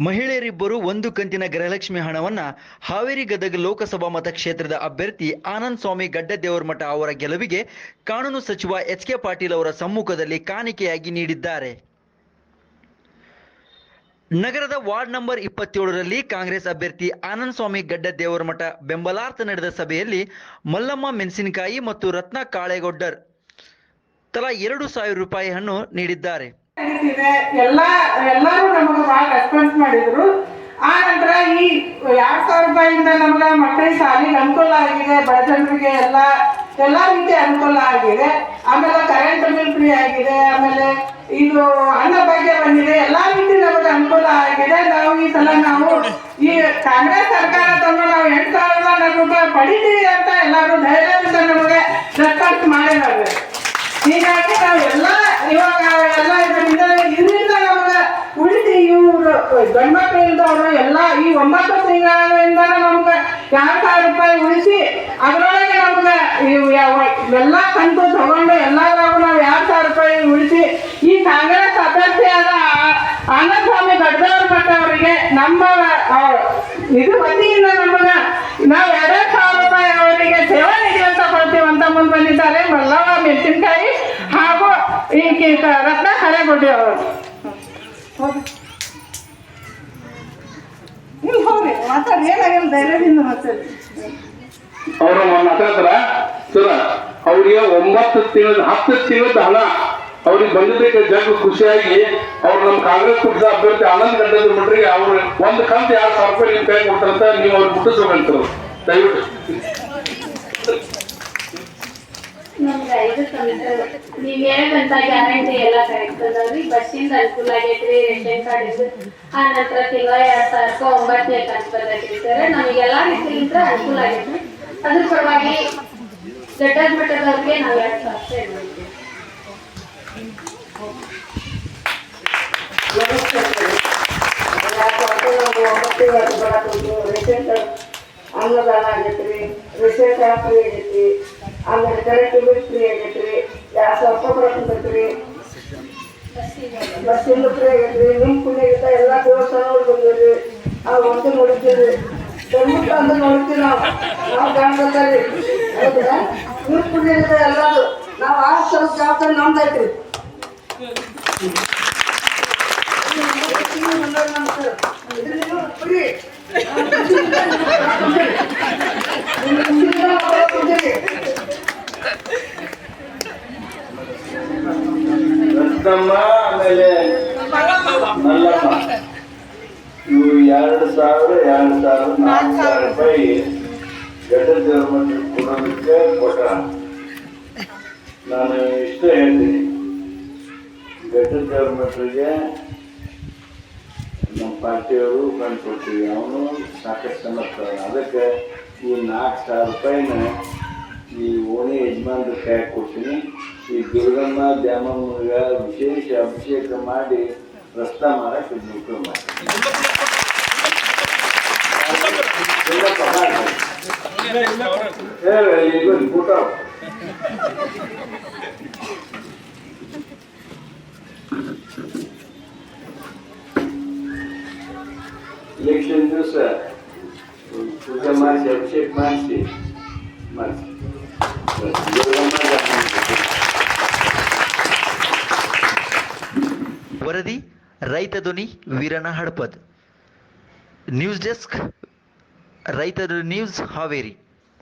ಮಹಿಳೆಯರಿಬ್ಬರು ಒಂದು ಕಂತಿನ ಗೃಹಲಕ್ಷ್ಮಿ ಹಣವನ್ನ ಹಾವೇರಿ ಗದಗ ಲೋಕಸಭಾ ಮತಕ್ಷೇತ್ರದ ಅಭ್ಯರ್ಥಿ ಆನಂದ್ ಸ್ವಾಮಿ ಗಡ್ಡದೇವರಮಠ ಅವರ ಗೆಲುವಿಗೆ ಕಾನೂನು ಸಚಿವ ಎಚ್ ಕೆ ಪಾಟೀಲ್ ಅವರ ಸಮ್ಮುಖದಲ್ಲಿ ಕಾಣಿಕೆಯಾಗಿ ನೀಡಿದ್ದಾರೆ. ನಗರದ ವಾರ್ಡ್ ನಂಬರ್ ಇಪ್ಪತ್ತೇಳರಲ್ಲಿ ಕಾಂಗ್ರೆಸ್ ಅಭ್ಯರ್ಥಿ ಆನಂದ್ ಸ್ವಾಮಿ ಗಡ್ಡದೇವರಮಠ ಬೆಂಬಲಾರ್ಥ ನಡೆದ ಸಭೆಯಲ್ಲಿ ಮಲ್ಲಮ್ಮ ಮೆಣಸಿನಕಾಯಿ ಮತ್ತು ರತ್ನ ಕಾಳೇಗೌಡರ್ ತಲಾ ಎರಡು ಸಾವಿರ ರೂಪಾಯಿ ಹಣ್ಣು ನೀಡಿದ್ದಾರೆ. ಎಲ್ಲ, ಎಲ್ಲರೂ ನಮಗೆ ಭಾಳ ರೆಸ್ಪಾನ್ಸ್ ಮಾಡಿದ್ರು. ಆ ನಂತರ ಈ ಎರಡ್ ಸಾವಿರ ರೂಪಾಯಿಂದ ನಮ್ಗೆ ಮಕ್ಕಳಿಗೆ ಸಾಲಿಗೆ ಅನುಕೂಲ ಆಗಿದೆ, ಬಡ ಜನರಿಗೆ ಎಲ್ಲ ಎಲ್ಲ ರೀತಿ ಅನುಕೂಲ ಆಗಿದೆ. ಆಮೇಲೆ ಕರೆಂಟ್ ಬಿಲ್ ಫ್ರೀ ಆಗಿದೆ, ಆಮೇಲೆ ಇದು ಅನ್ನ ಭಾಗ್ಯ ಬಂದಿದೆ, ಎಲ್ಲ ರೀತಿ ನಮಗೆ ಅನುಕೂಲ ಆಗಿದೆ. ನಾವು ಈ ಸಲ ನಾವು ಈ ಕಾಂಗ್ರೆಸ್ ಸರ್ಕಾರ ತಂದು ನಾವು ಎಂಟು ಸಾವಿರದ ನಾಲ್ಕು ರೂಪಾಯಿ ಪಡಿತೀವಿ ಅಂತ ಎಲ್ಲರೂ ಧೈರ್ಯದಿಂದ ನಮಗೆ ರೆಸ್ಪಾನ್ಸ್ ಮಾಡಿದ್ದಾರೆ. ಹೀಗಾಗಿ ನಾವು ಎಲ್ಲ ಇವಾಗ ಎಲ್ಲ ಇದರಿಂದ ಇದರಿಂದ ನಮ್ಗೆ ಉಳಿಸಿ ಇಲ್ದವ್ರು ಎಲ್ಲ ಈ ಒಂಬತ್ತು ತಿಂಗಳಿಂದ ನಮ್ಗೆ ಎರಡು ಸಾವಿರ ರೂಪಾಯಿ ಉಳಿಸಿ ಅದರೊಳಗೆ ನಮ್ಗೆ ಎಲ್ಲ ಕಂತು ತಗೊಂಡು ಎಲ್ಲಾದ್ರಾಗೂ ನಾವು ಎರಡು ಸಾವಿರ ರೂಪಾಯಿ ಉಳಿಸಿ ಈ ಕಾಂಗ್ರೆಸ್ ಅಭ್ಯರ್ಥಿಯಾದ ಆನಂದ ಸ್ವಾಮಿ ಗಡ್ಡವ್ರ ಮಠ ಅವರಿಗೆ ನಮ್ಮ ಇದು ವತಿಯಿಂದ ನಮಗ ನಾವು ಎರಡು ಸಾವಿರ ರೂಪಾಯಿ ಅವರಿಗೆ ಸೇವಾ ನಿಧಿ ಅಂತ ಕೊಡ್ತೀವಿ ಅಂತ ಮುಂದೆ ಬಂದಿದ್ದಾರೆ ಮಲ್ಲವ ಮೆಣಸಿನ್ಕಾಯಿ ಹಾಗೂ ಈ ರತ್ನ ಹರೇಗುಡ್ಡಿ ಅವರು ಹೋಗಿ ಇಲ್ಲಿ ಹೋಗಿ ಅವರು ಮಾತಾಡ್ತಾರ ಸರ, ಅವ್ರಿಗೆ ಒಂಬತ್ತು ತಿಂಗಳ, ಹತ್ತು ತಿಂಗಳದ ಹಣ ಅವ್ರಿಗೆ ಬಂದಿದ್ದಕ್ಕೆ ಜಗ್ ಖುಷಿಯಾಗಿ ಅವ್ರು ನಮ್ಮ ಕಾಂಗ್ರೆಸ್ ಪಕ್ಷದ ಅಭ್ಯರ್ಥಿ ಆನಂದ್ ಗಡ್ಡದ ಮಟ್ಟಿಗೆ ಅವ್ರು ಒಂದು ಕಂತು ಎರಡು ಸಾವಿರ ರೂಪಾಯಿ ನೀವು ಕೈ ಕೊಡ್ತಾರಂತ ನೀವು ಅವ್ರಿಗೆ ಮುಟ್ಟಿಸ್ಬೇಕಂತಾರೆ ದಯವಿಟ್ಟು. ಐದು ಕಂತು ನೀವ್ ಗ್ಯಾರಂಟಿ ಎಲ್ಲ ಕರೆಕ್ಟ್ ಅದಾವ್ರಿ ಬಸ್ಸಿಂದ ಅನುಕೂಲ ಆಗೈತ್ರಿ ರೇಷನ್ ಕಾರ್ಡ್ ಇದು. ಆ ನಂತರ ತಿಂಗಳ ಎರಡ್ ಸಾವಿರಕ್ಕೆ ಒಂಬತ್ತನೇ ಕಂತು ಬರ್ತೈತ್ರಿ ಸರ್. ನಮಗೆಲ್ಲ ಅನುಕೂಲ ಆಗೈತ್ರಿ ಅದ್ರ ಪರವಾಗಿ ದೊಡ್ಡ ಮಟ್ಟದವ್ರಿಗೆ ನಾವು ಎರಡ್ ಸಾವಿರ ಮಾಡ್ತೀವಿ ಅನ್ನದಾನ ಆಗೈತ್ರಿ ವಿಶೇಷ ಫ್ರೀ ಆಗೈತಿ ಆಮೇಲೆ ಕರೆಂಟ್ ಬಿಲ್ ಫ್ರೀ ಆಗೈತ್ರಿ ಎರಡು ಸಾವಿರ ಬಸ್ಸಿಂದ ಫ್ರೀ ಆಗೈತ್ರಿ ನಿಮ್ಮ ಪುಣ್ಯಗಿಂತ ಎಲ್ಲ ದೇವಸ್ಥಾನಗಳು ಬಂದಿರಿ ಆ ಒಂದು ನೋಡಿದ್ದೀರಿ ಧರ್ಮಕ್ಕೆ ಅಂತ ನೋಡ್ತೀವಿ ನಾವು. ನಾವು ಕಾಣ್ಬೇಕಲ್ಲಿ ಹೌದಾ? ನಿಮ್ಮ ಪುಣ್ಯಗಿಂತ ಎಲ್ಲದು. ನಾವು ಆ ಸ್ವಲ್ಪ ಜವಾಬ್ದಾರಿ ನಮ್ದೈತ್ರಿ ಫ್ರೀ. ರತ್ನಮ್ಮ ಆಮೇಲೆ ಮಲ್ಲಮ್ಮ ಇವು ಎರಡು ಸಾವಿರ ಎರಡು ಸಾವಿರ, ನಾಲ್ಕು ಸಾವಿರ ರೂಪಾಯಿ ಗಡ್ಡ ಮಠ ಕೊಡೋದಕ್ಕೆ ಕೊಟ್ಟ ನಾನು ಇಷ್ಟು ಹೇಳ್ತೀನಿ. ಗಡ್ಡ ಮಠರಿಗೆ ನಮ್ಮ ಪಾರ್ಟಿಯವರು ಕಂಡು ಕೊಡ್ತೀವಿ ಅವನು ಸಾಕಷ್ಟು ಸಮರ್ಥ ಅದಕ್ಕೆ ಈ ನಾಲ್ಕು ಸಾವಿರ ರೂಪಾಯಿನ ಈ ಓಣಿ ಯಜಮಾನ್ರ ಕೈ ಕೊಡ್ತೀನಿ. ಈ ದುರ್ಗಮ್ಮ ದ್ಯಾಮಮ್ಮಗ ವಿಶೇಷ ಅಭಿಷೇಕ ಮಾಡಿ ರಸ್ತ ಮಾಡಕ್ಕೆ ಅನುಕೂಲ ಮಾಡಿ ಹೇಳಿ इलेक्शन दिवसा तुझा माणसे अभिषेक माणसे वरदी रैतदुनी वीराणा हडपद न्यूज डेस्क रैतदुनी न्यूज हावेरी